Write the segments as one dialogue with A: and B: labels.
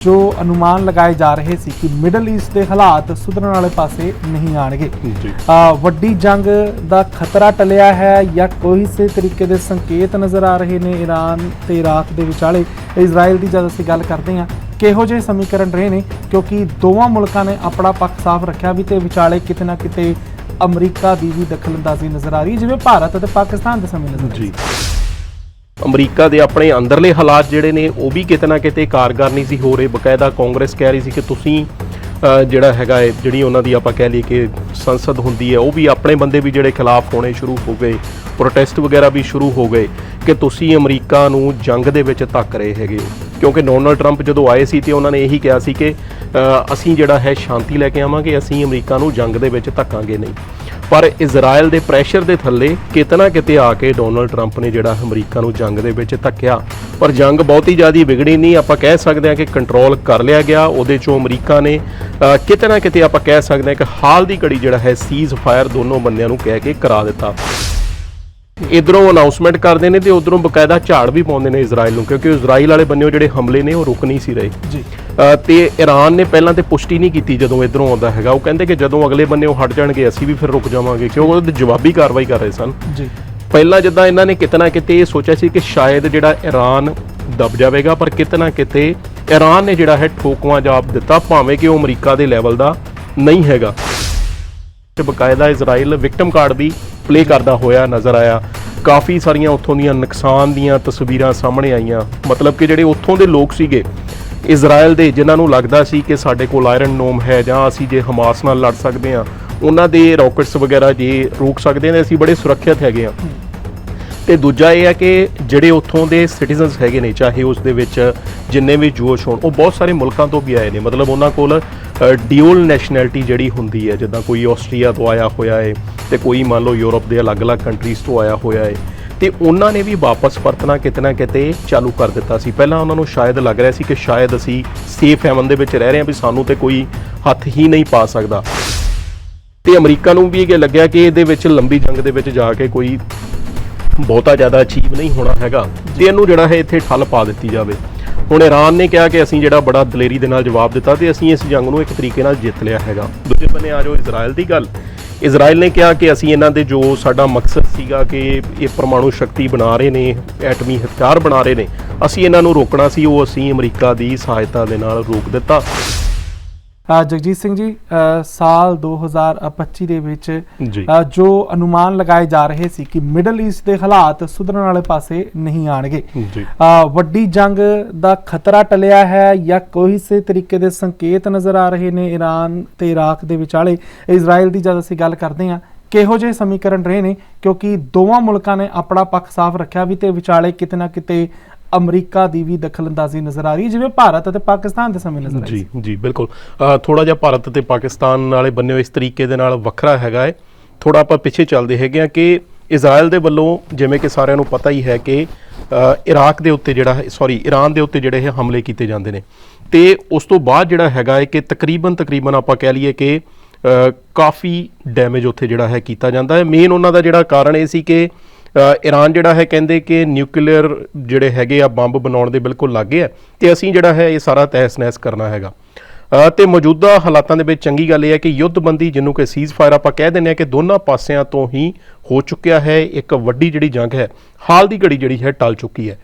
A: ਜੋ ਅਨੁਮਾਨ ਲਗਾਏ ਜਾ ਰਹੇ ਸੀ ਕਿ ਮਿਡਲ ਈਸਟ ਦੇ ਹਾਲਾਤ ਸੁਧਰਨ ਵਾਲੇ ਪਾਸੇ ਨਹੀਂ ਆਣਗੇ ਆ ਵੱਡੀ ਜੰਗ ਦਾ ਖਤਰਾ ਟਲਿਆ ਹੈ ਜਾਂ ਕੋਈ ਸੇ ਤਰੀਕੇ ਦੇ ਸੰਕੇਤ ਨਜ਼ਰ ਆ ਰਹੇ ਨੇ ਈਰਾਨ ਤੇ ਇਰਾਕ ਦੇ ਵਿਚਾਲੇ? ਇਜ਼ਰਾਈਲ ਦੀ ਜਦ ਅਸੀਂ ਗੱਲ ਕਰਦੇ ਹਾਂ ਕਿਹੋ ਜਿਹੇ ਸਮੀਕਰਨ ਰਹੇ ਨੇ? ਕਿਉਂਕਿ ਦੋਵਾਂ ਮੁਲਕਾਂ ਨੇ ਆਪਣਾ ਪੱਖ ਸਾਫ਼ ਰੱਖਿਆ ਵੀ ਤੇ ਵਿਚਾਲੇ ਕਿਤੇ ਨਾ ਕਿਤੇ ਅਮਰੀਕਾ ਦੀ ਵੀ ਦਖਲਅੰਦਾਜ਼ੀ ਨਜ਼ਰ ਆ ਰਹੀ ਜਿਵੇਂ ਭਾਰਤ ਅਤੇ ਪਾਕਿਸਤਾਨ ਦੇ ਸਮੇਂ ਨਜ਼ਰ
B: ਜੀ। ਅਮਰੀਕਾ ਦੇ ਆਪਣੇ ਅੰਦਰਲੇ ਹਾਲਾਤ ਜਿਹੜੇ ਨੇ, ਉਹ ਵੀ ਕਿਤੇ ਨਾ ਕਿਤੇ ਕਾਰਗਰ ਨਹੀਂ ਸੀ ਹੋ ਰਹੇ। ਬਕਾਇਦਾ ਕਾਂਗਰਸ ਕਹਿ ਰਹੀ ਸੀ ਕਿ ਤੁਸੀਂ ਜਿਹੜਾ ਹੈਗਾ ਹੈ, ਜਿਹੜੀ ਉਹਨਾਂ ਦੀ ਆਪਾਂ ਕਹਿ ਲਈਏ ਕਿ ਸੰਸਦ ਹੁੰਦੀ ਹੈ, ਉਹ ਵੀ ਆਪਣੇ ਬੰਦੇ ਵੀ ਜਿਹੜੇ ਖਿਲਾਫ ਹੋਣੇ ਸ਼ੁਰੂ ਹੋ ਗਏ। ਪ੍ਰੋਟੈਸਟ ਵਗੈਰਾ ਵੀ ਸ਼ੁਰੂ ਹੋ ਗਏ ਕਿ ਤੁਸੀਂ ਅਮਰੀਕਾ ਨੂੰ ਜੰਗ ਦੇ ਵਿੱਚ ਧੱਕ ਰਹੇ ਹੈਗੇ ਕਿਉਂਕਿ ਡੋਨਲਡ ਟਰੰਪ ਜਦੋਂ ਆਏ ਸੀ ਤੇ ਉਹਨਾਂ ਨੇ ਇਹੀ ਕਿਹਾ ਸੀ ਕਿ ਅਸੀਂ ਜਿਹੜਾ ਹੈ, ਸ਼ਾਂਤੀ ਲੈ ਕੇ ਆਵਾਂਗੇ, ਅਸੀਂ ਅਮਰੀਕਾ ਨੂੰ ਜੰਗ ਦੇ ਵਿੱਚ ਧੱਕਾਂਗੇ ਨਹੀਂ। ਪਰ ਇਜ਼ਰਾਈਲ ਦੇ ਪ੍ਰੈਸ਼ਰ ਦੇ ਥੱਲੇ ਕਿਤਨਾ ਕਿਤੇ ਆ ਕੇ ਡੋਨਲਡ ਟਰੰਪ ਨੇ ਜਿਹੜਾ ਅਮਰੀਕਾ ਨੂੰ ਜੰਗ ਦੇ ਵਿੱਚ ਧੱਕਿਆ। ਪਰ ਜੰਗ ਬਹੁਤੀ ਜ਼ਿਆਦੀ ਵਿਗੜੀ ਨਹੀਂ ਆਪਾਂ ਕਹਿ ਸਕਦੇ ਹਾਂ ਕਿ ਕੰਟਰੋਲ ਕਰ ਲਿਆ ਗਿਆ। ਉਹਦੇ ਚੋਂ ਅਮਰੀਕਾ ਨੇ ਅ, ਕਿਤੇ ਨਾ ਕਿਤੇ ਆਪਾਂ ਕਹਿ ਸਕਦੇ ਹਾਂ ਕਿ ਹਾਲ ਦੀ ਘੜੀ ਜਿਹੜਾ ਹੈ ਸੀਜ਼ ਫਾਇਰ ਦੋਨੋਂ ਬੰਦਿਆਂ ਨੂੰ ਕਹਿ ਕੇ ਕਰਾ ਦਿੱਤਾ। ਇਧਰੋਂ ਅਨਾਉਂਸਮੈਂਟ ਕਰਦੇ ਨੇ ਤੇ ਉਧਰੋਂ ਬਕਾਇਦਾ ਝਾੜ ਵੀ ਪਾਉਂਦੇ ਨੇ ਇਜ਼ਰਾਈਲ ਨੂੰ ਕਿਉਂਕਿ ਇਜ਼ਰਾਈਲ ਵਾਲੇ ਬੰਨਿਓ ਜਿਹੜੇ ਹਮਲੇ ਨੇ ਉਹ ਰੁਕ ਨਹੀਂ ਸੀ ਰਹੇ।
A: ਜੀ।
B: ਤੇ ਈਰਾਨ ਨੇ ਪਹਿਲਾਂ ਤੇ ਪੁਸ਼ਟੀ ਨਹੀਂ ਕੀਤੀ ਜਦੋਂ ਇਧਰੋਂ ਆਉਂਦਾ ਹੈਗਾ। ਉਹ ਕਹਿੰਦੇ ਕਿ ਜਦੋਂ ਅਗਲੇ ਬੰਨੇ ਉਹ ਹਟ ਜਾਣਗੇ ਅਸੀਂ ਵੀ ਫਿਰ ਰੁਕ ਜਾਵਾਂਗੇ ਕਿਉਂਕਿ ਉਹਦੇ ਜਵਾਬੀ ਕਾਰਵਾਈ ਕਰ ਰਹੇ ਸਨ।
A: ਜੀ।
B: ਪਹਿਲਾਂ ਜਿੱਦਾਂ ਇਹਨਾਂ ਨੇ ਕਿਤਨਾ ਕਿਤੇ ਇਹ ਸੋਚਿਆ ਸੀ ਕਿ ਸ਼ਾਇਦ ਜਿਹੜਾ ਈਰਾਨ ਦਬ ਜਾਵੇਗਾ ਪਰ ਕਿਤਨਾ ਕਿਤੇ ਈਰਾਨ ਨੇ ਜਿਹੜਾ ਹੈ ਠੋਕਵਾਂ ਜਵਾਬ ਦਿੱਤਾ ਭਾਵੇਂ ਕਿ ਉਹ ਅਮਰੀਕਾ ਦੇ ਲੈਵਲ ਦਾ ਨਹੀਂ ਹੈਗਾ। ਤੇ ਬਕਾਇਦਾ ਇਜ਼ਰਾਈਲ ਵਿਕਟਮ ਕਾਰਡ ਵੀ ਪਲੇ ਕਰਦਾ ਹੋਇਆ ਨਜ਼ਰ ਆਇਆ। ਕਾਫੀ ਸਾਰੀਆਂ ਉੱਥੋਂ ਦੀਆਂ ਨੁਕਸਾਨ ਦੀਆਂ ਤਸਵੀਰਾਂ ਸਾਹਮਣੇ ਆਈਆਂ। ਮਤਲਬ ਕਿ ਜਿਹੜੇ ਉੱਥੋਂ ਦੇ ਲੋਕ ਸੀਗੇ ਇਜ਼ਰਾਈਲ ਦੇ, ਜਿਨ੍ਹਾਂ ਨੂੰ ਲੱਗਦਾ ਸੀ ਕਿ ਸਾਡੇ ਕੋਲ ਆਇਰਨ ਨੋਮ ਹੈ ਜਾਂ ਅਸੀਂ ਜੇ ਹਮਾਸ ਨਾਲ ਲੜ ਸਕਦੇ ਹਾਂ, ਉਹਨਾਂ ਦੇ ਰਾਕਟਸ ਵਗੈਰਾ ਜੇ ਰੋਕ ਸਕਦੇ ਹਾਂ ਤੇ ਅਸੀਂ ਬੜੇ ਸੁਰੱਖਿਅਤ ਹੈਗੇ ਹਾਂ। ਤੇ ਦੂਜਾ ਇਹ ਹੈ ਕਿ ਜਿਹੜੇ ਉੱਥੋਂ ਦੇ ਸਿਟੀਜ਼ਨਸ ਹੈਗੇ ਨੇ, ਚਾਹੇ ਉਸ ਦੇ ਵਿੱਚ ਜਿੰਨੇ ਵੀ ਜੋਸ਼ ਹੋਣ, ਉਹ ਬਹੁਤ ਸਾਰੇ ਮੁਲਕਾਂ ਤੋਂ ਵੀ ਆਏ ਨੇ। ਮਤਲਬ ਉਹਨਾਂ ਕੋਲ ਡਿਊਲ ਨੈਸ਼ਨੈਲਿਟੀ ਜਿਹੜੀ ਹੁੰਦੀ ਹੈ, ਜਿੱਦਾਂ ਕੋਈ ਆਸਟਰੀਆ ਤੋਂ ਆਇਆ ਹੋਇਆ ਹੈ ਤੇ ਕੋਈ ਮੰਨ ਲਓ ਯੂਰਪ ਦੇ ਅਲੱਗ-ਅਲੱਗ ਕੰਟਰੀਜ਼ ਤੋਂ ਆਇਆ ਹੋਇਆ ਹੈ ਤੇ ਉਹਨਾਂ ਨੇ ਵੀ ਵਾਪਸ ਪਰਤਣਾ ਕਿਤੇ ਨਾ ਕਿਤੇ ਚਾਲੂ ਕਰ ਦਿੱਤਾ ਸੀ। ਪਹਿਲਾਂ ਉਹਨਾਂ ਨੂੰ ਸ਼ਾਇਦ ਲੱਗ ਰਿਹਾ ਸੀ ਕਿ ਸ਼ਾਇਦ ਅਸੀਂ ਸੇਫ ਹੈਵਨ ਦੇ ਵਿੱਚ ਰਹਿ ਰਹੇ ਹਾਂ ਵੀ ਸਾਨੂੰ ਤੇ ਕੋਈ ਹੱਥ ਹੀ ਨਹੀਂ ਪਾ ਸਕਦਾ। ਤੇ ਅਮਰੀਕਾ ਨੂੰ ਵੀ ਇਹ ਲੱਗਿਆ ਕਿ ਇਹਦੇ ਵਿੱਚ ਲੰਬੀ ਜੰਗ ਦੇ ਵਿੱਚ ਜਾ ਕੇ ਕੋਈ ਬਹੁਤਾ ਜ਼ਿਆਦਾ ਅਚੀਵ ਨਹੀਂ ਹੋਣਾ ਹੈਗਾ। ਤੇ ਇਹਨੂੰ ਜਿਹੜਾ ਹੈ ਇੱਥੇ ਠੱਲ ਪਾ ਦਿੱਤੀ ਜਾਵੇ। ਹੁਣ ਈਰਾਨ ਨੇ ਕਿਹਾ ਕਿ ਅਸੀਂ ਜਿਹੜਾ ਬੜਾ ਦਲੇਰੀ ਦੇ ਨਾਲ ਜਵਾਬ ਦਿੱਤਾ ਤੇ ਅਸੀਂ ਇਸ ਜੰਗ ਨੂੰ ਇੱਕ ਤਰੀਕੇ ਨਾਲ ਜਿੱਤ ਲਿਆ ਹੈਗਾ। ਦੂਜੇ ਬੰਨੇ ਆ ਜਾਓ ਇਜ਼ਰਾਈਲ ਦੀ ਗੱਲ। ਇਜ਼ਰਾਈਲ ਨੇ ਕਿਹਾ ਕਿ ਅਸੀਂ ਇਹਨਾਂ ਦੇ ਜੋ ਸਾਡਾ ਮਕਸਦ ਸੀਗਾ ਕਿ ਇਹ ਪਰਮਾਣੂ ਸ਼ਕਤੀ ਬਣਾ ਰਹੇ ਨੇ, ਐਟਮੀ ਹਥਿਆਰ ਬਣਾ ਰਹੇ ਨੇ, ਅਸੀਂ ਇਹਨਾਂ ਨੂੰ ਰੋਕਣਾ ਸੀ, ਉਹ ਅਸੀਂ ਅਮਰੀਕਾ ਦੀ ਸਹਾਇਤਾ ਦੇ ਨਾਲ ਰੋਕ ਦਿੱਤਾ।
A: ਜਗਜੀਤ ਸਿੰਘ ਜੀ ਸਾਲ 2025 ਦੇ ਵਿੱਚ
B: ਜੀ।
A: ਅਨੁਮਾਨ ਲਗਾਏ ਜਾ ਰਹੇ ਸੀ ਕਿ ਮਿਡਲ ਈਸਟ ਦੇ ਹਾਲਾਤ ਸੁਧਰਨ ਵਾਲੇ ਪਾਸੇ ਨਹੀਂ ਆਣਗੇ। ਵੱਡੀ ਜੰਗ ਦਾ ਖਤਰਾ ਟਲਿਆ ਹੈ ਜਾਂ ਕੋਈ ਸੇ ਤਰੀਕੇ ਦੇ ਸੰਕੇਤ ਨਜ਼ਰ ਆ ਰਹੇ ਨੇ ਈਰਾਨ ਤੇ ਇਰਾਕ ਦੇ ਵਿਚਾਲੇ? ਇਜ਼ਰਾਈਲ ਦੀ ਜਦ ਅਸੀਂ ਗੱਲ ਕਰਦੇ ਹਾਂ ਕਿਹੋ ਜਿਹੇ ਸਮੀਕਰਨ ਰਹੇ ਨੇ? ਕਿਉਂਕਿ ਦੋਵਾਂ ਮੁਲਕਾਂ ਨੇ ਆਪਣਾ ਪੱਖ ਸਾਫ਼ ਰੱਖਿਆ ਵੀ ਤੇ ਵਿਚਾਲੇ ਕਿਤੇ ਨਾ ਕਿਤੇ ਅਮਰੀਕਾ ਦੀ ਵੀ ਦਖਲਅੰਦਾਜ਼ੀ ਨਜ਼ਰ ਆ ਰਹੀ ਹੈ ਜਿਵੇਂ ਭਾਰਤ ਅਤੇ ਪਾਕਿਸਤਾਨ ਦੇ ਸਮੇਂ ਨਜ਼ਰ ਆਈ
B: ਜੀ ਜੀ ਬਿਲਕੁਲ। ਥੋੜਾ ਜਿਹਾ ਭਾਰਤ ਤੇ ਪਾਕਿਸਤਾਨ ਵਾਲੇ ਬੰਨੇ ਇਸ ਤਰੀਕੇ ਦੇ ਨਾਲ ਵੱਖਰਾ ਹੈਗਾ ਹੈ। ਥੋੜਾ ਆਪਾਂ ਪਿੱਛੇ ਚੱਲਦੇ ਹੈਗੇ ਆ ਕਿ ਇਜ਼ਰਾਈਲ ਦੇ ਵੱਲੋਂ ਜਿਵੇਂ ਕਿ ਸਾਰਿਆਂ ਨੂੰ ਪਤਾ ਹੀ ਹੈ ਕਿ ਇਰਾਕ ਦੇ ਉੱਤੇ ਜਿਹੜਾ ਸੌਰੀ ਈਰਾਨ ਦੇ ਉੱਤੇ ਜਿਹੜੇ ਇਹ ਹਮਲੇ ਕੀਤੇ ਜਾਂਦੇ ਨੇ। ਤੇ ਉਸ ਤੋਂ ਬਾਅਦ ਜਿਹੜਾ ਹੈਗਾ ਹੈ ਕਿ ਤਕਰੀਬਨ ਤਕਰੀਬਨ ਆਪਾਂ ਕਹਿ ਲਈਏ ਕਿ ਕਾਫੀ ਡੈਮੇਜ ਉੱਥੇ ਜਿਹੜਾ ਹੈ ਕੀਤਾ ਜਾਂਦਾ ਹੈ। ਮੇਨ ਉਹਨਾਂ ਦਾ ਜਿਹੜਾ ਕਾਰਨ ਇਹ ਸੀ ਕਿ ਈਰਾਨ ਜਿਹੜਾ ਹੈ ਕਹਿੰਦੇ ਕਿ ਨਿਊਕਲੀਅਰ ਜਿਹੜੇ ਹੈਗੇ ਆ ਬੰਬ ਬਣਾਉਣ ਦੇ ਬਿਲਕੁਲ ਲਾਗੇ ਆ ਤੇ ਅਸੀਂ ਜਿਹੜਾ ਹੈ ਇਹ ਸਾਰਾ ਤਹਿਸ-ਨਹਿਸ ਕਰਨਾ ਹੈਗਾ। ਅ, ਤੇ ਮੌਜੂਦਾ ਹਾਲਾਤਾਂ ਦੇ ਵਿੱਚ ਚੰਗੀ ਗੱਲ ਇਹ ਹੈ ਕਿ ਯੁੱਧਬੰਦੀ ਜਿਹਨੂੰ ਕਿ ਸੀਜ਼ ਫਾਇਰ ਆਪਾਂ ਕਹਿ ਦਿੰਦੇ ਆ ਕਿ ਦੋਨਾਂ ਪਾਸਿਆਂ ਤੋਂ ਹੀ ਹੋ ਚੁੱਕਿਆ ਹੈ ਇੱਕ ਵੱਡੀ ਜਿਹੜੀ ਜੰਗ ਹੈ ਹਾਲ ਦੀ ਘੜੀ ਜਿਹੜੀ ਹੈ ਟਲ ਚੁੱਕੀ ਹੈ।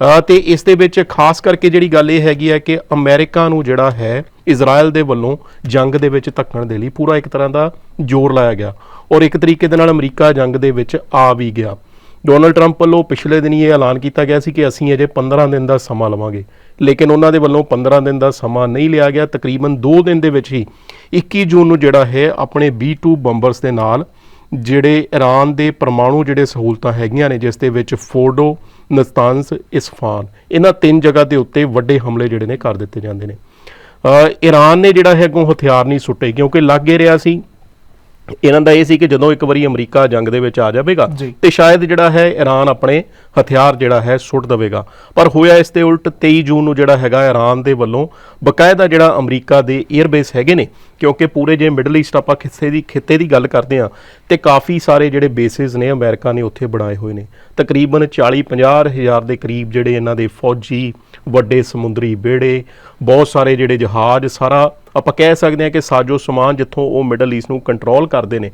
B: ਅ, ਤੇ ਇਸ ਦੇ ਵਿੱਚ ਖਾਸ ਕਰਕੇ ਜਿਹੜੀ ਗੱਲ ਇਹ ਹੈਗੀ ਹੈ ਕਿ ਅਮਰੀਕਾ ਨੂੰ ਜਿਹੜਾ ਹੈ ਇਜ਼ਰਾਈਲ ਦੇ ਵੱਲੋਂ ਜੰਗ ਦੇ ਵਿੱਚ ਧੱਕਣ ਦੇ ਲਈ ਪੂਰਾ ਇੱਕ ਤਰ੍ਹਾਂ ਦਾ ਜ਼ੋਰ ਲਾਇਆ ਗਿਆ ਔਰ ਇੱਕ ਤਰੀਕੇ ਦੇ ਨਾਲ ਅਮਰੀਕਾ ਜੰਗ ਦੇ ਵਿੱਚ ਆ ਵੀ ਗਿਆ। ਡੋਨਲਡ ਟਰੰਪ ਵੱਲੋਂ ਪਿਛਲੇ ਦਿਨੀ ਇਹ ਐਲਾਨ ਕੀਤਾ ਗਿਆ ਸੀ ਕਿ ਅਸੀਂ ਅਜੇ 15 ਦਿਨ ਦਾ ਸਮਾਂ ਲਵਾਂਗੇ। ਲੇਕਿਨ ਉਹਨਾਂ ਦੇ ਵੱਲੋਂ 15 ਦਿਨ ਦਾ ਸਮਾਂ ਨਹੀਂ ਲਿਆ ਗਿਆ। ਤਕਰੀਬਨ 2 ਦਿਨ ਦੇ ਵਿੱਚ ਹੀ 21 ਜੂਨ ਨੂੰ ਜਿਹੜਾ ਹੈ ਆਪਣੇ B2 ਬੰਬਰਸ ਦੇ ਨਾਲ, ਜਿਹੜੇ ਈਰਾਨ ਦੇ ਪਰਮਾਣੂ ਜਿਹੜੇ ਸਹੂਲਤਾਂ ਹੈਗੀਆਂ ਨੇ, ਜਿਸ ਦੇ ਵਿੱਚ ਫੋਰਡੋ, ਨਸਤਾਨਸ, ਇਸਫਾਨ, ਇਹਨਾਂ ਤਿੰਨ ਜਗ੍ਹਾ ਦੇ ਉੱਤੇ ਵੱਡੇ ਹਮਲੇ ਜਿਹੜੇ ਨੇ ਕਰ ਦਿੱਤੇ ਜਾਂਦੇ ਨੇ। ਈਰਾਨ ਨੇ ਜਿਹੜਾ ਹੈ ਅੱਗੋਂ ਹਥਿਆਰ ਨਹੀਂ ਸੁੱਟੇ ਕਿਉਂਕਿ ਲੱਗ ਹੀ ਰਿਹਾ ਸੀ ਇਹਨਾਂ ਦਾ ਇਹ ਸੀ ਕਿ ਜਦੋਂ ਇੱਕ ਵਾਰੀ ਅਮਰੀਕਾ ਜੰਗ ਦੇ ਵਿੱਚ ਆ ਜਾਵੇਗਾ। ਤੇ ਸ਼ਾਇਦ ਜਿਹੜਾ ਹੈ ਈਰਾਨ ਆਪਣੇ ਹਥਿਆਰ ਜਿਹੜਾ ਹੈ ਸੁੱਟ ਦੇਵੇਗਾ ਪਰ ਹੋਇਆ ਇਸ ਦੇ ਉਲਟ 23 ਜੂਨ ਨੂੰ ਜਿਹੜਾ ਹੈਗਾ ਈਰਾਨ ਦੇ ਵੱਲੋਂ ਬਕਾਇਦਾ ਜਿਹੜਾ ਅਮਰੀਕਾ ਦੇ 에ਅਰਬੇਸ ਹੈਗੇ ਨੇ ਕਿਉਂਕਿ ਪੂਰੇ ਜੇ ਮਿਡਲ ਈਸਟ ਆਪਾਂ ਖਿੱਤੇ ਦੀ ਖਿੱਤੇ ਦੀ ਗੱਲ ਕਰਦੇ ਆ ਤੇ ਕਾਫੀ ਸਾਰੇ ਜਿਹੜੇ ਬੇਸਿਸ ਨੇ ਅਮਰੀਕਾ ਨੇ ਉੱਥੇ ਬਣਾਏ ਹੋਏ ਨੇ ਤਕਰੀਬਨ 40 50 ਹਜ਼ਾਰ ਦੇ ਕਰੀਬ ਜਿਹੜੇ ਇਹਨਾਂ ਦੇ ਫੌਜੀ ਵੱਡੇ ਸਮੁੰਦਰੀ ਬੇੜੇ ਬਹੁਤ ਸਾਰੇ ਜਿਹੜੇ ਜਹਾਜ਼ ਸਾਰਾ ਆਪਾਂ ਕਹਿ ਸਕਦੇ ਹਾਂ ਕਿ ਸਾਜੋ ਸਮਾਨ ਜਿੱਥੋਂ ਉਹ ਮਿਡਲ ਈਸਟ ਨੂੰ ਕੰਟਰੋਲ ਕਰਦੇ ਨੇ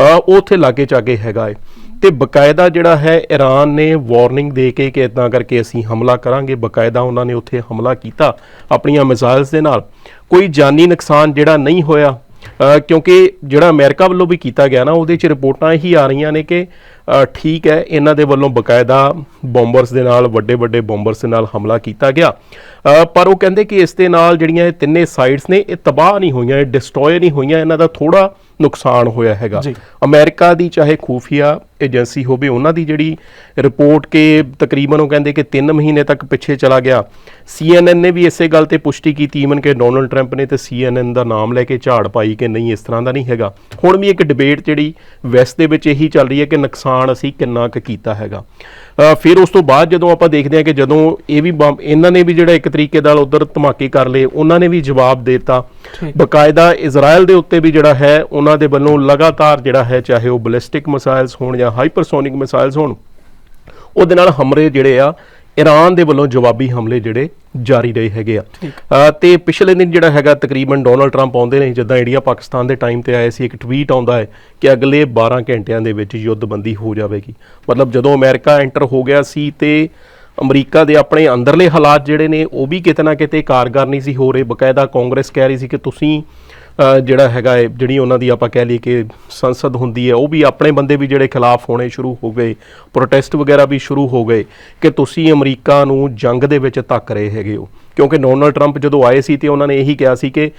B: ਉਹ ਉੱਥੇ ਲਾਗੇ ਚਾਗੇ ਹੈਗਾ ਏ। ਤੇ ਬਕਾਇਦਾ ਜਿਹੜਾ ਹੈ ਈਰਾਨ ਨੇ ਵਾਰਨਿੰਗ ਦੇ ਕੇ ਕਿ ਇਦਾਂ ਕਰਕੇ ਅਸੀਂ ਹਮਲਾ ਕਰਾਂਗੇ। ਬਕਾਇਦਾ ਉਹਨਾਂ ਨੇ ਉੱਥੇ ਹਮਲਾ ਕੀਤਾ ਆਪਣੀਆਂ ਮਿਜ਼ਾਈਲਸ ਦੇ ਨਾਲ। ਕੋਈ ਜਾਨੀ ਨੁਕਸਾਨ ਜਿਹੜਾ ਨਹੀਂ ਹੋਇਆ ਕਿਉਂਕਿ ਜਿਹੜਾ ਅਮਰੀਕਾ ਵੱਲੋਂ ਵੀ ਕੀਤਾ ਗਿਆ ਨਾ, ਉਹਦੇ ਚ ਰਿਪੋਰਟਾਂ ਇਹੀ ਆ ਰਹੀਆਂ ਨੇ ਕਿ ਠੀਕ ਹੈ, ਇਹਨਾਂ ਦੇ ਵੱਲੋਂ ਬਕਾਇਦਾ ਬੰਬਰਸ ਦੇ ਨਾਲ, ਵੱਡੇ ਵੱਡੇ ਬੰਬਰਸ ਦੇ ਨਾਲ ਹਮਲਾ ਕੀਤਾ ਗਿਆ। ਪਰ ਉਹ ਕਹਿੰਦੇ ਕਿ ਇਸ ਦੇ ਨਾਲ ਜਿਹੜੀਆਂ ਇਹ ਤਿੰਨੇ ਸਾਈਡਸ ਨੇ, ਇਹ ਤਬਾਹ ਨਹੀਂ ਹੋਈਆਂ, ਇਹ ਡਿਸਟਰੋਏ ਨਹੀਂ ਹੋਈਆਂ, ਇਹਨਾਂ ਦਾ ਥੋੜਾ ਨੁਕਸਾਨ ਹੋਇਆ ਹੈਗਾ। ਅਮਰੀਕਾ ਦੀ ਚਾਹੇ ਖੂਫੀਆ ਏਜੰਸੀ ਹੋਵੇ ਉਹਨਾਂ ਦੀ ਜਿਹੜੀ ਰਿਪੋਰਟ ਕਿ ਤਕਰੀਬਨ ਉਹ ਕਹਿੰਦੇ ਕਿ 3 ਮਹੀਨੇ ਤੱਕ ਪਿੱਛੇ ਚਲਾ ਗਿਆ। CNN ਨੇ ਵੀ ਇਸੇ ਗੱਲ ਤੇ ਪੁਸ਼ਟੀ ਕੀਤੀ ਈਵਨ ਕਿ ਡੋਨਲਡ ਟਰੰਪ ਨੇ ਤੇ CNN ਦਾ ਨਾਮ ਲੈ ਕੇ ਝਾੜ ਪਾਈ ਕਿ ਨਹੀਂ ਇਸ ਤਰ੍ਹਾਂ ਦਾ ਨਹੀਂ ਹੈਗਾ। ਹੁਣ ਵੀ ਇੱਕ ਡਿਬੇਟ ਜਿਹੜੀ ਵੈਸਟ ਦੇ ਵਿੱਚ ਇਹੀ ਚੱਲ ਰਹੀ ਹੈ ਕਿ ਨੁਕਸਾਨ ਅਸੀਂ ਕਿੰਨਾ ਕੁ ਕੀਤਾ ਹੈਗਾ। ਫਿਰ ਉਸ ਤੋਂ ਬਾਅਦ ਜਦੋਂ ਆਪਾਂ ਦੇਖਦੇ ਹਾਂ ਕਿ ਜਦੋਂ ਇਹ ਵੀ ਬੰਬ ਇਹਨਾਂ ਨੇ ਵੀ ਜਿਹੜਾ ਇੱਕ ਤਰੀਕੇ ਨਾਲ ਉਧਰ ਧਮਾਕੇ ਕਰ ਲਏ ਉਹਨਾਂ ਨੇ ਵੀ ਜਵਾਬ ਦਿੱਤਾ। ਬਕਾਇਦਾ ਇਜ਼ਰਾਈਲ ਦੇ ਉੱਤੇ ਵੀ ਜਿਹੜਾ ਹੈ ਉਹਨਾਂ ਦੇ ਵੱਲੋਂ ਲਗਾਤਾਰ ਜਿਹੜਾ ਹੈ ਚਾਹੇ ਉਹ ਬਲਿਸਟਿਕ ਮਿਸਾਈਲਸ ਹੋਣ ਜਾਂ ਹਾਈਪਰਸੋਨਿਕ ਮਿਸਾਈਲਸ ਹੋਣ ਉਹਦੇ ਨਾਲ ਹਮਲੇ ਜਿਹੜੇ ਆ ਈਰਾਨ ਦੇ ਵੱਲੋਂ ਜਵਾਬੀ ਹਮਲੇ ਜਿਹੜੇ ਜਾਰੀ ਰਹੇ ਹੈਗੇ ਆ। ਤੇ ਪਿਛਲੇ ਦਿਨ ਜਿਹੜਾ ਹੈਗਾ ਤਕਰੀਬਨ ਡੋਨਲਡ ਟਰੰਪ ਆਉਂਦੇ ਨੇ ਜਿੱਦਾਂ ਇੰਡੀਆ ਪਾਕਿਸਤਾਨ ਦੇ ਟਾਈਮ ਤੇ ਆਏ ਸੀ ਇੱਕ ਟਵੀਟ ਆਉਂਦਾ ਹੈ ਕਿ ਅਗਲੇ 12 ਘੰਟਿਆਂ ਦੇ ਵਿੱਚ ਯੁੱਧਬੰਦੀ ਹੋ ਜਾਵੇਗੀ। ਮਤਲਬ ਜਦੋਂ ਅਮਰੀਕਾ ਐਂਟਰ ਹੋ ਗਿਆ ਸੀ ਤੇ ਅਮਰੀਕਾ ਦੇ ਆਪਣੇ ਅੰਦਰਲੇ ਹਾਲਾਤ ਜਿਹੜੇ ਨੇ ਉਹ ਵੀ ਕਿਤੇ ਨਾ ਕਿਤੇ ਕਾਰਗਰ ਨਹੀਂ ਸੀ ਹੋ ਰਹੇ। ਬਕਾਇਦਾ ਕਾਂਗਰਸ ਕਹਿ ਰਹੀ ਸੀ ਕਿ ਤੁਸੀਂ ਜਿਹੜਾ ਹੈਗਾ ਹੈ ਜਿਹੜੀ ਉਹਨਾਂ ਦੀ ਆਪਾਂ ਕਹਿ ਲਈਏ ਕਿ ਸੰਸਦ ਹੁੰਦੀ ਹੈ ਉਹ ਵੀ ਆਪਣੇ ਬੰਦੇ ਵੀ ਜਿਹੜੇ ਖਿਲਾਫ ਹੋਣੇ ਸ਼ੁਰੂ ਹੋ ਗਏ ਪ੍ਰੋਟੈਸਟ ਵਗੈਰਾ ਵੀ ਸ਼ੁਰੂ ਹੋ ਗਏ, ਕਿ ਤੁਸੀਂ ਅਮਰੀਕਾ ਨੂੰ ਜੰਗ ਦੇ ਵਿੱਚ ਧੱਕ ਰਹੇ ਹੈਗੇ ਹੋ। ਕਿਉਂਕਿ ਡੋਨਲਡ ਟਰੰਪ ਜਦੋਂ ਆਏ ਸੀ ਤੇ ਉਹਨਾਂ ਨੇ ਇਹੀ ਕਿਹਾ ਸੀ ਕਿ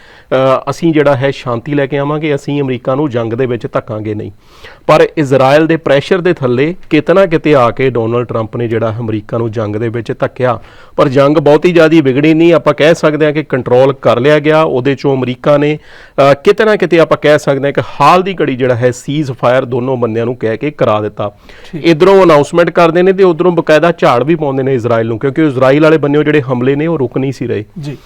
B: ਅਸੀਂ ਜਿਹੜਾ ਹੈ ਸ਼ਾਂਤੀ ਲੈ ਕੇ ਆਵਾਂਗੇ ਅਸੀਂ ਅਮਰੀਕਾ ਨੂੰ ਜੰਗ ਦੇ ਵਿੱਚ ਧੱਕਾਂਗੇ ਨਹੀਂ। ਪਰ ਇਜ਼ਰਾਈਲ ਦੇ ਪ੍ਰੈਸ਼ਰ ਦੇ ਥੱਲੇ ਕਿਤਨਾ ਕਿਤੇ ਆ ਕੇ ਡੋਨਲਡ ਟਰੰਪ ਨੇ ਜਿਹੜਾ ਅਮਰੀਕਾ ਨੂੰ ਜੰਗ ਦੇ ਵਿੱਚ ਧੱਕਿਆ। ਪਰ ਜੰਗ ਬਹੁਤੀ ਜ਼ਿਆਦੀ ਵਿਗੜੀ ਨਹੀਂ ਆਪਾਂ ਕਹਿ ਸਕਦੇ ਹਾਂ ਕਿ ਕੰਟਰੋਲ ਕਰ ਲਿਆ ਗਿਆ ਉਹਦੇ ਚੋਂ ਅਮਰੀਕਾ ਨੇ ਕਿਤੇ ਨਾ ਕਿਤੇ ਆਪਾਂ ਕਹਿ ਸਕਦੇ ਹਾਂ ਕਿ ਹਾਲ ਦੀ ਘੜੀ ਜਿਹੜਾ ਹੈ ਸੀਜ਼ ਫਾਇਰ ਦੋਨੋਂ ਬੰਦਿਆਂ ਨੂੰ ਕਹਿ ਕੇ ਕਰਾ ਦਿੱਤਾ। ਇਧਰੋਂ ਅਨਾਉਂਸਮੈਂਟ ਕਰਦੇ ਨੇ ਤੇ ਉਧਰੋਂ ਬਕਾਇਦਾ ਝਾੜ ਵੀ ਪਾਉਂਦੇ ਨੇ ਇਜ਼ਰਾਈਲ ਨੂੰ ਕਿਉਂਕਿ ਇਜ਼ਰਾਈਲ ਵਾਲੇ ਬੰਨਿਓ ਜਿਹੜੇ ਹਮਲੇ ਨੇ ਉਹ ਰੁਕ ਨਹੀਂ ਸੀ ਰਹੇ।
A: ਜੀ।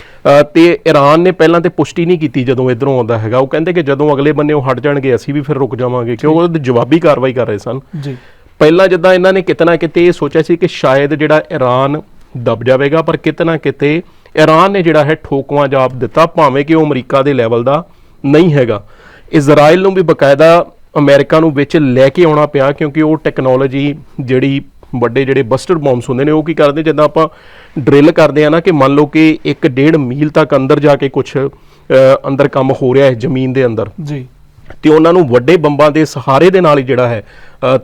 B: ਤੇ ਈਰਾਨ ਨੇ ਪਹਿਲਾਂ ਤੇ ਪੁਸ਼ਟੀ ਨਹੀਂ ਕੀਤੀ ਜਦੋਂ ਇਧਰੋਂ ਆਉਂਦਾ ਹੈਗਾ। ਉਹ ਕਹਿੰਦੇ ਕਿ ਜਦੋਂ ਅਗਲੇ ਬੰਨੇ ਉਹ ਹਟ ਜਾਣਗੇ ਅਸੀਂ ਵੀ ਫਿਰ ਰੁਕ ਜਾਵਾਂਗੇ ਕਿਉਂਕਿ ਉਹ ਜਵਾਬੀ ਕਾਰਵਾਈ ਕਰ ਰਹੇ ਸਨ।
A: ਜੀ।
B: ਪਹਿਲਾਂ ਜਿੱਦਾਂ ਇਹਨਾਂ ਨੇ ਕਿਤਨਾ ਕਿਤੇ ਇਹ ਸੋਚਿਆ ਸੀ ਕਿ ਸ਼ਾਇਦ ਜਿਹੜਾ ਈਰਾਨ ਦਬ ਜਾਵੇਗਾ ਪਰ ਕਿਤਨਾ ਕਿਤੇ ਈਰਾਨ ਨੇ ਜਿਹੜਾ ਹੈ ਠੋਕਵਾ ਜਵਾਬ ਦਿੱਤਾ ਭਾਵੇਂ ਕਿ ਉਹ ਅਮਰੀਕਾ ਦੇ ਲੈਵਲ ਦਾ ਨਹੀਂ ਹੈਗਾ। ਇਜ਼ਰਾਈਲ ਨੂੰ ਵੀ ਬਕਾਇਦਾ ਅਮਰੀਕਾ ਨੂੰ ਵਿੱਚ ਲੈ ਕੇ ਆਉਣਾ ਪਿਆ ਕਿਉਂਕਿ ਉਹ ਟੈਕਨੋਲੋਜੀ ਜਿਹੜੀ ਵੱਡੇ ਜਿਹੜੇ ਬਸਟਰ ਬੰਬਸ ਹੁੰਦੇ ਨੇ ਉਹ ਕੀ ਕਰਦੇ? ਜਿੱਦਾਂ ਆਪਾਂ ਡਰਿਲ ਕਰਦੇ ਆ ਨਾ ਕਿ ਮੰਨ ਲਓ ਕਿ 1.5 ਮੀਲ ਤੱਕ ਅੰਦਰ ਜਾ ਕੇ ਕੁਝ ਅੰਦਰ ਕੰਮ ਹੋ ਰਿਹਾ ਹੈ ਜ਼ਮੀਨ ਦੇ ਅੰਦਰ।
A: ਜੀ।
B: ਤੇ ਉਹਨਾਂ ਨੂੰ ਵੱਡੇ ਬੰਬਾਂ ਦੇ ਸਹਾਰੇ ਦੇ ਨਾਲ ਹੀ ਜਿਹੜਾ ਹੈ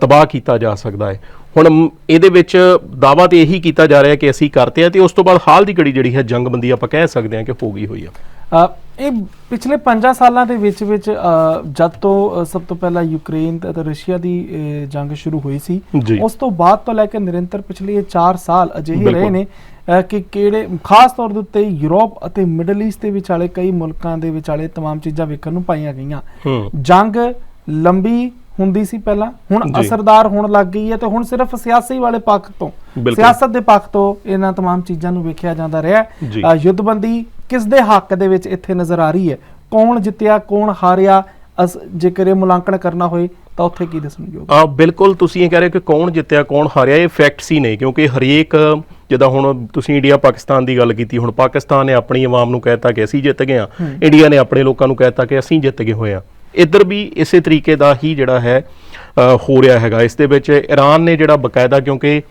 B: ਤਬਾਹ ਕੀਤਾ ਜਾ ਸਕਦਾ ਹੈ। ਹੁਣ ਇਹਦੇ ਵਿੱਚ ਦਾਵਾ ਤੇ ਇਹੀ ਕੀਤਾ ਜਾ ਰਿਹਾ ਕਿ ਅਸੀਂ ਕਰਤੇ ਆ ਤੇ ਉਸ ਤੋਂ ਬਾਅਦ ਹਾਲ ਦੀ ਘੜੀ ਜਿਹੜੀ ਹੈ ਜੰਗਬੰਦੀ ਆਪਾਂ ਕਹਿ ਸਕਦੇ ਹਾਂ ਕਿ ਹੋ ਗਈ ਹੋਈ ਆ
A: ਇਹ ਪਿਛਲੇ 5 ਸਾਲਾਂ ਦੇ ਵਿੱਚ ਵਿੱਚ ਅ, ਜਦ ਤੋਂ ਅ, ਸਭ ਤੋਂ ਪਹਿਲਾਂ ਯੂਕਰੇਨ ਤੇ ਅਤੇ ਰਸ਼ੀਆ ਦੀ ਅ, ਜੰਗ ਸ਼ੁਰੂ ਹੋਈ ਸੀ
B: ਜੀ।
A: ਉਸ ਤੋਂ ਬਾਅਦ ਤੋਂ ਲੈ ਕੇ ਨਿਰੰਤਰ ਪਿਛਲੇ ਇਹ 4 ਸਾਲ ਅਜਿਹੇ ਰਹੇ
B: ਬਿਲਕੁਲ।
A: ਨੇ ਅ, ਕਿ ਕਿਹੜੇ ਖਾਸ ਤੌਰ ਦੇ ਉੱਤੇ ਯੂਰਪ ਅਤੇ ਮਿਡਲ ਈਸਟ ਦੇ ਵਿਚਾਲੇ ਕਈ ਮੁਲਕਾਂ ਦੇ ਵਿਚਾਲੇ तमाम ਚੀਜ਼ਾਂ ਵੇਖਣ ਨੂੰ ਪਾਈਆਂ ਗਈਆਂ
B: ਹੂੰ
A: ਜੰਗ ਲੰਬੀ ਹੁੰਦੀ ਸੀ ਪਹਿਲਾਂ ਹੁਣ
B: ਜੀ।
A: ਅਸਰਦਾਰ ਹੋਣ ਲੱਗ ਗਈ ਹੈ ਤੇ ਹੁਣ ਸਿਰਫ ਸਿਆਸੀ ਵਾਲੇ ਪੱਖ ਤੋਂ
B: ਬਿਲਕੁਲ।
A: ਸਿਆਸਤ ਦੇ ਪੱਖ ਤੋਂ ਇਹਨਾਂ तमाम ਚੀਜ਼ਾਂ ਨੂੰ ਵੇਖਿਆ ਜਾਂਦਾ ਰਿਹਾ ਹੈ।
B: ਜੀ।
A: ਅ, ਯੁੱਧਬੰਦੀ ਕਿਸ ਦੇ ਹੱਕ ਦੇ ਵਿੱਚ ਇੱਥੇ ਨਜ਼ਰ ਆ ਰਹੀ ਹੈ? ਕੌਣ ਜਿੱਤਿਆ ਕੌਣ ਹਾਰਿਆ? ਜੇਕਰ ਇਹ ਮੁਲਾਂਕਣ ਕਰਨਾ ਹੋਏ ਤਾਂ ਉੱਥੇ ਕੀ ਦੱਸਣਯੋਗ
B: ਆ ਬਿਲਕੁਲ ਤੁਸੀਂ ਇਹ ਕਹਿ ਰਹੇ ਹੋ ਕਿ ਕੌਣ ਜਿੱਤਿਆ ਕੌਣ ਹਾਰਿਆ ਇਹ ਫੈਕਟਸ ਹੀ ਨੇ ਕਿਉਂਕਿ ਹਰੇਕ ਜਿੱਦਾਂ ਹੁਣ ਤੁਸੀਂ ਇੰਡੀਆ ਪਾਕਿਸਤਾਨ ਦੀ ਗੱਲ ਕੀਤੀ ਹੁਣ ਪਾਕਿਸਤਾਨ ਨੇ ਆਪਣੀ ਆਵਾਮ ਨੂੰ ਕਹਿਤਾ ਕਿ ਅਸੀਂ ਜਿੱਤ ਗਏ ਆ ਇੰਡੀਆ ਨੇ ਆਪਣੇ ਲੋਕਾਂ ਨੂੰ ਕਹਿਤਾ ਕਿ ਅਸੀਂ ਜਿੱਤ ਗਏ ਹੋਏ ਆ ਇੱਧਰ ਵੀ ਇਸੇ ਤਰੀਕੇ ਦਾ ਹੀ ਜਿਹੜਾ ਹੈ ਹੋ ਰਿਹਾ ਹੈਗਾ। ਇਸ ਦੇ ਵਿੱਚ ਈਰਾਨ ਨੇ ਜਿਹੜਾ ਬਕਾਇਦਾ ਕਿਉਂਕਿ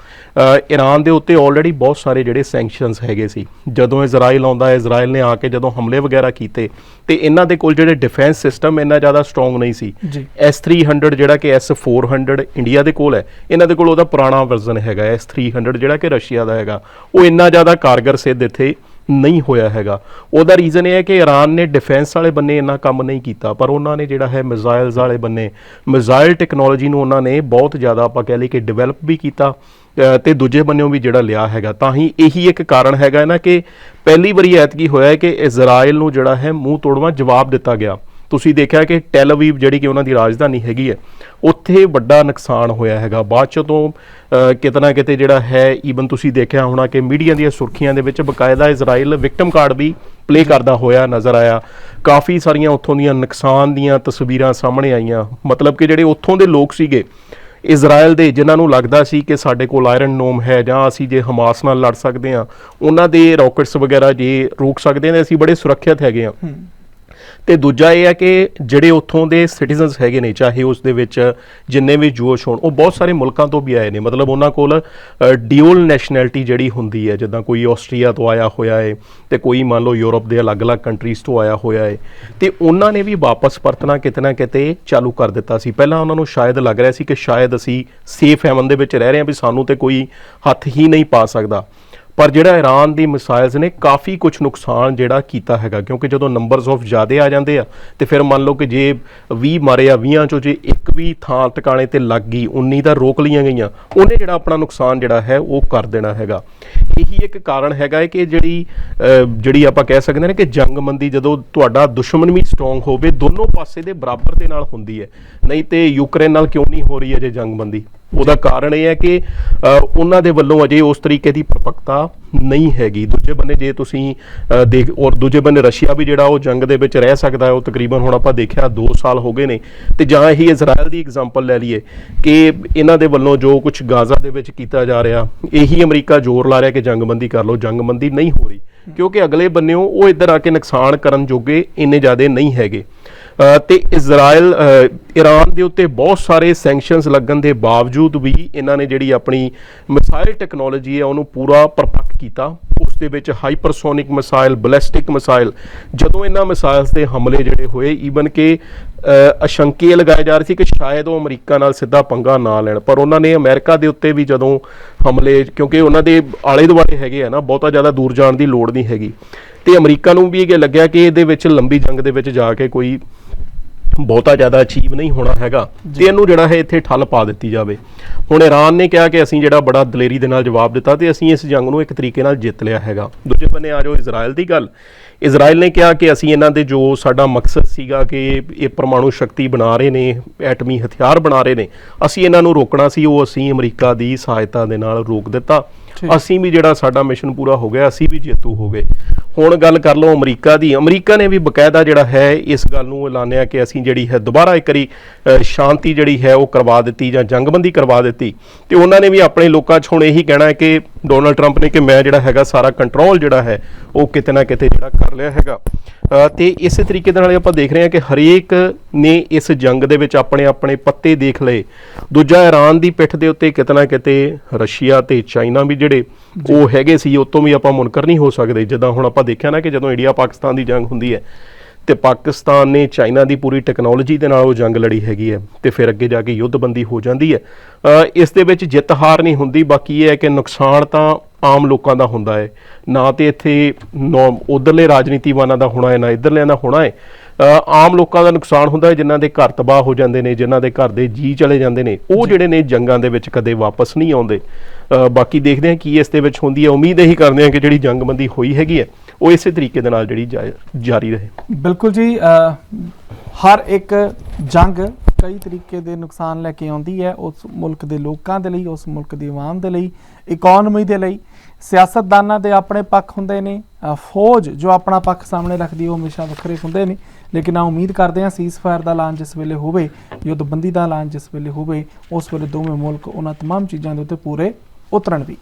B: ਈਰਾਨ ਦੇ ਉੱਤੇ ਆਲਰੇਡੀ ਬਹੁਤ ਸਾਰੇ ਜਿਹੜੇ ਸੈਂਕਸ਼ਨਸ ਹੈਗੇ ਸੀ। ਜਦੋਂ ਇਜ਼ਰਾਈਲ ਆਉਂਦਾ ਹੈ ਇਜ਼ਰਾਈਲ ਨੇ ਆ ਕੇ ਜਦੋਂ ਹਮਲੇ ਵਗੈਰਾ ਕੀਤੇ ਤੇ ਇਹਨਾਂ ਦੇ ਕੋਲ ਜਿਹੜੇ ਡਿਫੈਂਸ ਸਿਸਟਮ ਇੰਨਾ ਜ਼ਿਆਦਾ ਸਟਰੋਂਗ ਨਹੀਂ ਸੀ।
A: ਜੀ।
B: S300 ਜਿਹੜਾ ਕਿ S400 ਇੰਡੀਆ ਦੇ ਕੋਲ ਹੈ ਇਹਨਾਂ ਦੇ ਕੋਲ ਉਹਦਾ ਪੁਰਾਣਾ ਵਰਜ਼ਨ ਹੈਗਾ S300 ਜਿਹੜਾ ਕਿ ਰਸ਼ੀਆ ਦਾ ਹੈਗਾ ਉਹ ਇੰਨਾ ਜ਼ਿਆਦਾ ਕਾਰਗਰ ਸਿੱਧ ਇੱਥੇ ਨਹੀਂ ਹੋਇਆ ਹੈਗਾ। ਉਹਦਾ ਰੀਜ਼ਨ ਇਹ ਹੈ ਕਿ ਈਰਾਨ ਨੇ ਡਿਫੈਂਸ ਵਾਲੇ ਬੰਨੇ ਇੰਨਾ ਕੰਮ ਨਹੀਂ ਕੀਤਾ ਪਰ ਉਹਨਾਂ ਨੇ ਜਿਹੜਾ ਹੈ ਮਿਜ਼ਾਈਲਸ ਵਾਲੇ ਬੰਨੇ ਮਿਜ਼ਾਈਲ ਟੈਕਨੋਲੋਜੀ ਨੂੰ ਉਹਨਾਂ ਨੇ ਬਹੁਤ ਜ਼ਿਆਦਾ ਆਪਾਂ ਕਹਿ ਲਈ ਕਿ ਡਿਵੈਲਪ ਵੀ ਕੀਤਾ ਅ, ਤੇ ਦੂਜੇ ਬੰਨਿਓਂ ਵੀ ਜਿਹੜਾ ਲਿਆ ਹੈਗਾ। ਤਾਂ ਹੀ ਇਹੀ ਇੱਕ ਕਾਰਨ ਹੈਗਾ ਨਾ ਕਿ ਪਹਿਲੀ ਵਾਰੀ ਐਤਕੀ ਹੋਇਆ ਹੈ ਕਿ ਇਜ਼ਰਾਈਲ ਨੂੰ ਜਿਹੜਾ ਹੈ ਮੂੰਹ ਤੋੜਵਾ ਜਵਾਬ ਦਿੱਤਾ ਗਿਆ। ਤੁਸੀਂ ਦੇਖਿਆ ਕਿ ਟੈਲ ਅਵੀਵ ਜਿਹੜੀ ਕਿ ਉਹਨਾਂ ਦੀ ਰਾਜਧਾਨੀ ਹੈਗੀ ਹੈ ਉੱਥੇ ਵੱਡਾ ਨੁਕਸਾਨ ਹੋਇਆ ਹੈਗਾ। ਬਾਅਦ ਚ ਤੋਂ ਅਹ, ਕਿਤੇ ਨਾ ਕਿਤੇ ਜਿਹੜਾ ਹੈ ਈਵਨ ਤੁਸੀਂ ਦੇਖਿਆ ਹੋਣਾ ਕਿ ਮੀਡੀਆ ਦੀਆਂ ਸੁਰਖੀਆਂ ਦੇ ਵਿੱਚ ਬਕਾਇਦਾ ਇਜ਼ਰਾਈਲ ਵਿਕਟਮ ਕਾਰਡ ਵੀ ਪਲੇ ਕਰਦਾ ਹੋਇਆ ਨਜ਼ਰ ਆਇਆ। ਕਾਫੀ ਸਾਰੀਆਂ ਉੱਥੋਂ ਦੀਆਂ ਨੁਕਸਾਨ ਦੀਆਂ ਤਸਵੀਰਾਂ ਸਾਹਮਣੇ ਆਈਆਂ। ਮਤਲਬ ਕਿ ਜਿਹੜੇ ਉੱਥੋਂ ਦੇ ਲੋਕ ਸੀਗੇ ਇਜ਼ਰਾਈਲ ਦੇ ਜਿਨ੍ਹਾਂ ਨੂੰ ਲੱਗਦਾ ਸੀ ਕਿ ਸਾਡੇ ਕੋਲ ਆਇਰਨ ਨੋਮ ਹੈ ਜਾਂ ਅਸੀਂ ਜੇ ਹਮਾਸ ਨਾਲ ਲੜ ਸਕਦੇ ਹਾਂ ਉਹਨਾਂ ਦੇ ਰਾਕਟਸ ਵਗੈਰਾ ਜੇ ਰੋਕ ਸਕਦੇ ਹਾਂ ਤਾਂ ਅਸੀਂ ਬੜੇ ਸੁਰੱਖਿਅਤ ਹੈਗੇ ਹਾਂ। ਤੇ ਦੂਜਾ ਇਹ ਹੈ ਕਿ ਜਿਹੜੇ ਉੱਥੋਂ ਦੇ ਸਿਟੀਜ਼ਨਸ ਹੈਗੇ ਨੇ, ਚਾਹੇ ਉਸ ਦੇ ਵਿੱਚ ਜਿੰਨੇ ਵੀ ਜੋਸ਼ ਹੋਣ, ਉਹ ਬਹੁਤ ਸਾਰੇ ਮੁਲਕਾਂ ਤੋਂ ਵੀ ਆਏ ਨੇ। ਮਤਲਬ ਉਹਨਾਂ ਕੋਲ ਡਿਊਲ ਨੈਸ਼ਨੈਲਿਟੀ ਜਿਹੜੀ ਹੁੰਦੀ ਹੈ, ਜਿੱਦਾਂ ਕੋਈ ਆਸਟਰੀਆ ਤੋਂ ਆਇਆ ਹੋਇਆ ਹੈ ਤੇ ਕੋਈ ਮੰਨ ਲਓ ਯੂਰਪ ਦੇ ਅਲੱਗ-ਅਲੱਗ ਕੰਟਰੀਜ਼ ਤੋਂ ਆਇਆ ਹੋਇਆ ਹੈ ਤੇ ਉਹਨਾਂ ਨੇ ਵੀ ਵਾਪਸ ਪਰਤਣਾ ਕਿਤੇ ਨਾ ਕਿਤੇ ਚਾਲੂ ਕਰ ਦਿੱਤਾ ਸੀ। ਪਹਿਲਾਂ ਉਹਨਾਂ ਨੂੰ ਸ਼ਾਇਦ ਲੱਗ ਰਿਹਾ ਸੀ ਕਿ ਸ਼ਾਇਦ ਅਸੀਂ ਸੇਫ ਹੈਵਨ ਦੇ ਵਿੱਚ ਰਹਿ ਰਹੇ ਹਾਂ ਵੀ ਸਾਨੂੰ ਤੇ ਕੋਈ ਹੱਥ ਹੀ ਨਹੀਂ ਪਾ ਸਕਦਾ। ਪਰ ਜਿਹੜਾ ਈਰਾਨ ਦੀ ਮਿਸਾਈਲਸ ਨੇ ਕਾਫੀ ਕੁਝ ਨੁਕਸਾਨ ਜਿਹੜਾ ਕੀਤਾ ਹੈਗਾ, ਕਿਉਂਕਿ ਜਦੋਂ ਨੰਬਰਸ ਆਫ ਜ਼ਿਆਦੇ ਆ ਜਾਂਦੇ ਆ, ਤੇ ਫਿਰ ਮੰਨ ਲਓ ਕਿ ਜੇ 20 ਮਾਰੇ ਆ 20 ਚੋਂ ਜੇ ਇੱਕ ਵੀ ਥਾਂ ਟਿਕਾਣੇ ਤੇ ਲੱਗ ਗਈ 19 ਤਾਂ ਰੋਕ ਲਈਆਂ ਗਈਆਂ, ਉਹਨੇ ਜਿਹੜਾ ਆਪਣਾ ਨੁਕਸਾਨ ਜਿਹੜਾ ਹੈ ਉਹ ਕਰ ਦੇਣਾ ਹੈਗਾ। ਇਹੀ ਇੱਕ ਕਾਰਨ ਹੈਗਾ ਹੈ ਕਿ ਜਿਹੜੀ ਜਿਹੜੀ ਆਪਾਂ ਕਹਿ ਸਕਦੇ ਨੇ ਕਿ ਜੰਗਮੰਦੀ ਜਦੋਂ ਤੁਹਾਡਾ ਦੁਸ਼ਮਣ ਵੀ ਸਟਰੋਂਗ ਹੋਵੇ, ਦੋਨੋਂ ਪਾਸੇ ਦੇ ਬਰਾਬਰ ਦੇ ਨਾਲ ਹੁੰਦੀ ਹੈ। ਨਹੀਂ ਤੇ ਯੂਕਰੇਨ ਨਾਲ ਕਿਉਂ ਨਹੀਂ ਹੋ ਰਹੀ ਹੈ ਜੇ ਜੰਗਮੰਦੀ ਉਹਦਾ ਕਾਰਨ ਇਹ ਹੈ ਕਿ ਉਹਨਾਂ ਦੇ ਵੱਲੋਂ ਅਜੇ ਉਸ ਤਰੀਕੇ ਦੀ ਪਰਪੱਕਤਾ ਨਹੀਂ ਹੈਗੀ। ਦੂਜੇ ਬੰਨੇ ਜੇ ਤੁਸੀਂ ਦੇਖ, ਔਰ ਦੂਜੇ ਬੰਨੇ ਰਸ਼ੀਆ ਵੀ ਜਿਹੜਾ ਉਹ ਜੰਗ ਦੇ ਵਿੱਚ ਰਹਿ ਸਕਦਾ ਹੈ, ਉਹ ਤਕਰੀਬਨ ਹੁਣ ਆਪਾਂ ਦੇਖਿਆ 2 ਸਾਲ ਹੋ ਗਏ ਨੇ। ਤੇ ਜਾਂ ਇਹੀ ਇਜ਼ਰਾਈਲ ਦੀ ਐਗਜ਼ਾਮਪਲ ਲੈ ਲਈਏ ਕਿ ਇਹਨਾਂ ਦੇ ਵੱਲੋਂ ਜੋ ਕੁਝ ਗਾਜ਼ਾ ਦੇ ਵਿੱਚ ਕੀਤਾ ਜਾ ਰਿਹਾ, ਇਹੀ ਅਮਰੀਕਾ ਜ਼ੋਰ ਲਾ ਰਿਹਾ ਕਿ ਜੰਗਬੰਦੀ ਕਰ ਲਓ, ਜੰਗਬੰਦੀ ਨਹੀਂ ਹੋ ਰਹੀ। ਕਿਉਂਕਿ ਅਗਲੇ ਬੰਨਿਓ ਉਹ ਇੱਧਰ ਆ ਕੇ ਨੁਕਸਾਨ ਕਰਨ ਜੋਗੇ ਇੰਨੇ ਜ਼ਿਆਦੇ ਨਹੀਂ ਹੈਗੇ। ਤੇ ਇਜ਼ਰਾਈਲ ਈਰਾਨ ਦੇ ਉੱਤੇ ਬਹੁਤ ਸਾਰੇ ਸੈਂਕਸ਼ਨਸ ਲੱਗਣ ਦੇ ਬਾਵਜੂਦ ਵੀ ਇਹਨਾਂ ਨੇ ਜਿਹੜੀ ਆਪਣੀ ਮਿਸਾਈਲ ਟੈਕਨੋਲੋਜੀ ਹੈ ਉਹਨੂੰ ਪੂਰਾ ਪਰਪੱਕ ਕੀਤਾ। ਉਸ ਦੇ ਵਿੱਚ ਹਾਈਪਰਸੋਨਿਕ ਮਿਸਾਈਲ ਬੈਲਿਸਟਿਕ ਮਿਸਾਈਲ ਜਦੋਂ ਇਹਨਾਂ ਮਿਸਾਈਲਸ ਦੇ ਹਮਲੇ ਜਿਹੜੇ ਹੋਏ ਈਵਨ ਕਿ ਅ, ਅਸ਼ੰਕੇ ਲਗਾਏ ਜਾ ਰਹੇ ਸੀ ਕਿ ਸ਼ਾਇਦ ਉਹ ਅਮਰੀਕਾ ਨਾਲ ਸਿੱਧਾ ਪੰਗਾ ਨਾ ਲੈਣ। ਪਰ ਉਹਨਾਂ ਨੇ ਅਮਰੀਕਾ ਦੇ ਉੱਤੇ ਵੀ ਜਦੋਂ ਹਮਲੇ ਕਿਉਂਕਿ ਉਹਨਾਂ ਦੇ ਆਲੇ ਦੁਆਲੇ ਹੈਗੇ ਆ ਨਾ ਬਹੁਤਾ ਜ਼ਿਆਦਾ ਦੂਰ ਜਾਣ ਦੀ ਲੋੜ ਨਹੀਂ ਹੈਗੀ। ਤੇ ਅਮਰੀਕਾ ਨੂੰ ਵੀ ਇਹ ਲੱਗਿਆ ਕਿ ਇਹਦੇ ਵਿੱਚ ਲੰਬੀ ਜੰਗ ਦੇ ਵਿੱਚ ਜਾ ਕੇ ਕੋਈ ਬਹੁਤਾ ਜ਼ਿਆਦਾ ਅਚੀਵ ਨਹੀਂ ਹੋਣਾ ਹੈਗਾ ਤੇ ਇਹਨੂੰ ਜਿਹੜਾ ਹੈ ਇੱਥੇ ਠੱਲ ਪਾ ਦਿੱਤੀ ਜਾਵੇ। ਹੁਣ ਈਰਾਨ ਨੇ ਕਿਹਾ ਕਿ ਅਸੀਂ ਜਿਹੜਾ ਬੜਾ ਦਲੇਰੀ ਦੇ ਨਾਲ ਜਵਾਬ ਦਿੱਤਾ ਤੇ ਅਸੀਂ ਇਸ ਜੰਗ ਨੂੰ ਇੱਕ ਤਰੀਕੇ ਨਾਲ ਜਿੱਤ ਲਿਆ ਹੈਗਾ। ਦੂਜੇ ਬੰਨੇ ਆ ਜਾਓ ਇਜ਼ਰਾਈਲ ਦੀ ਗੱਲ। ਇਜ਼ਰਾਈਲ ਨੇ ਕਿਹਾ ਕਿ ਅਸੀਂ ਇਹਨਾਂ ਦੇ ਜੋ ਸਾਡਾ ਮਕਸਦ ਸੀਗਾ ਕਿ ਇਹ ਪਰਮਾਣੂ ਸ਼ਕਤੀ ਬਣਾ ਰਹੇ ਨੇ ਐਟਮੀ ਹਥਿਆਰ ਬਣਾ ਰਹੇ ਨੇ ਅਸੀਂ ਇਹਨਾਂ ਨੂੰ ਰੋਕਣਾ ਸੀ ਉਹ ਅਸੀਂ ਅਮਰੀਕਾ ਦੀ ਸਹਾਇਤਾ ਦੇ ਨਾਲ ਰੋਕ ਦਿੱਤਾ। ਅਸੀਂ ਵੀ ਜਿਹੜਾ ਸਾਡਾ ਮਿਸ਼ਨ ਪੂਰਾ ਹੋ ਗਿਆ, ਅਸੀਂ ਵੀ ਜੇਤੂ ਹੋ ਗਏ। ਹੁਣ ਗੱਲ ਕਰ ਲਓ ਅਮਰੀਕਾ ਦੀ। ਅਮਰੀਕਾ ਨੇ ਵੀ ਬਕਾਇਦਾ ਜਿਹੜਾ ਹੈ, ਇਸ ਗੱਲ ਨੂੰ ਐਲਾਨਿਆ ਕਿ ਅਸੀਂ ਜਿਹੜੀ ਹੈ ਦੁਬਾਰਾ ਇੱਕ ਵਾਰੀ ਸ਼ਾਂਤੀ ਜਿਹੜੀ ਹੈ ਉਹ ਕਰਵਾ ਦਿੱਤੀ ਜਾਂ ਜੰਗਬੰਦੀ ਕਰਵਾ ਦਿੱਤੀ। ਤੇ ਉਹਨਾਂ ਨੇ ਵੀ ਆਪਣੇ ਲੋਕਾਂ 'ਚ ਹੁਣ ਇਹੀ ਕਹਿਣਾ ਹੈ ਕਿ ਡੋਨਲਡ ਟਰੰਪ ਨੇ ਕਿ ਮੈਂ ਜਿਹੜਾ ਹੈਗਾ ਸਾਰਾ ਕੰਟਰੋਲ ਜਿਹੜਾ ਹੈ ਉਹ ਕਿਤੇ ਨਾ ਕਿਤੇ ਜਿਹੜਾ ਕਰ ਲਿਆ ਹੈਗਾ। ਤੇ ਇਸੇ ਤਰੀਕੇ ਦੇ ਨਾਲ ਆਪਾਂ ਦੇਖ ਰਹੇ ਹਾਂ ਕਿ ਹਰੇਕ ਨੇ ਇਸ ਜੰਗ ਦੇ ਵਿੱਚ ਆਪਣੇ ਆਪਣੇ ਪੱਤੇ ਦੇਖ ਲਏ। ਦੂਜਾ ਈਰਾਨ ਦੀ ਪਿੱਠ ਦੇ ਉੱਤੇ ਕਿਤੇ ਨਾ ਕਿਤੇ ਰਸ਼ੀਆ ਤੇ ਚਾਈਨਾ ਵੀ ਜਿਹੜੇ ਉਹ ਹੈਗੇ ਸੀ ਉਹ ਤੋਂ ਵੀ ਆਪਾਂ ਮੁਨਕਰ ਨਹੀਂ ਹੋ ਸਕਦੇ। ਜਿੱਦਾਂ ਹੁਣ ਆਪਾਂ ਦੇਖਿਆ ਨਾ ਕਿ ਜਦੋਂ ਇੰਡੀਆ ਪਾਕਿਸਤਾਨ ਦੀ ਜੰਗ ਹੁੰਦੀ ਹੈ ਤੇ ਪਾਕਿਸਤਾਨ ਨੇ ਚਾਈਨਾ ਦੀ ਪੂਰੀ ਟੈਕਨੋਲੋਜੀ ਦੇ ਨਾਲ ਉਹ ਜੰਗ ਲੜੀ ਹੈਗੀ ਹੈ ਤੇ ਫਿਰ ਅੱਗੇ ਜਾ ਕੇ ਯੁੱਧਬੰਦੀ ਹੋ ਜਾਂਦੀ ਹੈ। ਇਸ ਦੇ ਵਿੱਚ ਜਿੱਤ ਹਾਰ ਨਹੀਂ ਹੁੰਦੀ ਬਾਕੀ ਇਹ ਹੈ ਕਿ ਨੁਕਸਾਨ ਤਾਂ ਆਮ ਲੋਕਾਂ ਦਾ ਹੁੰਦਾ ਹੈ। ਨਾ ਤੇ ਇੱਥੇ ਉਧਰਲੇ ਰਾਜਨੀਤੀਵਾਨਾਂ ਦਾ ਹੋਣਾ ਹੈ ਨਾ ਇਧਰਲਿਆਂ ਦਾ ਹੋਣਾ ਹੈ। ਆਮ ਲੋਕਾਂ ਦਾ ਨੁਕਸਾਨ ਹੁੰਦਾ ਹੈ ਜਿਨ੍ਹਾਂ ਦੇ ਘਰ ਤਬਾਹ ਹੋ ਜਾਂਦੇ ਨੇ ਜਿਨ੍ਹਾਂ ਦੇ ਘਰ ਦੇ ਜੀ ਚਲੇ ਜਾਂਦੇ ਨੇ ਉਹ ਜਿਹੜੇ ਨੇ ਜੰਗਾਂ ਦੇ ਵਿੱਚ ਕਦੇ ਵਾਪਸ ਨਹੀਂ ਆਉਂਦੇ। ਬਾਕੀ ਦੇਖਦੇ ਹਾਂ ਕੀ ਇਸ ਦੇ ਵਿੱਚ ਹੁੰਦੀ ਹੈ। ਉਮੀਦ ਇਹੀ ਕਰਦੇ ਹਾਂ ਕਿ ਜਿਹੜੀ ਜੰਗਬੰਦੀ ਹੋਈ ਹੈਗੀ ਹੈ ਉਹ ਇਸੇ ਤਰੀਕੇ ਦੇ ਨਾਲ ਜਿਹੜੀ ਜਾ- ਜਾਰੀ ਰਹੇ
A: ਬਿਲਕੁਲ ਜੀ ਅ, ਹਰ ਇੱਕ ਜੰਗ ਕਈ ਤਰੀਕੇ ਦੇ ਨੁਕਸਾਨ ਲੈ ਕੇ ਆਉਂਦੀ ਹੈ ਉਸ ਮੁਲਕ ਦੇ ਲੋਕਾਂ ਦੇ ਲਈ ਉਸ ਮੁਲਕ ਦੀ ਆਵਾਮ ਦੇ ਲਈ ਇਕਨੋਮੀ ਦੇ ਲਈ ਸਿਆਸਤਦਾਨਾਂ ਦੇ ਆਪਣੇ ਪੱਖ ਹੁੰਦੇ ਨੇ ਅ, ਫੌਜ ਜੋ ਆਪਣਾ ਪੱਖ ਸਾਹਮਣੇ ਰੱਖਦੀ ਹੈ ਉਹ ਹਮੇਸ਼ਾ ਵੱਖਰੇ ਹੁੰਦੇ ਨੇ ਲੇਕਿਨ ਆ ਉਮੀਦ ਕਰਦੇ ਹਾਂ ਸੀਜ਼ਫਾਇਰ ਦਾ ਐਲਾਨ ਜਿਸ ਵੇਲੇ ਹੋਵੇ ਯੁੱਧਬੰਦੀ ਦਾ ਐਲਾਨ ਜਿਸ ਵੇਲੇ ਹੋਵੇ ਉਸ ਵੇਲੇ ਦੋਵੇਂ ਮੁਲਕ ਉਹਨਾਂ तमाम ਚੀਜ਼ਾਂ ਦੇ ਉੱਤੇ ਪੂਰੇ ਉਤਰਨ ਵੀ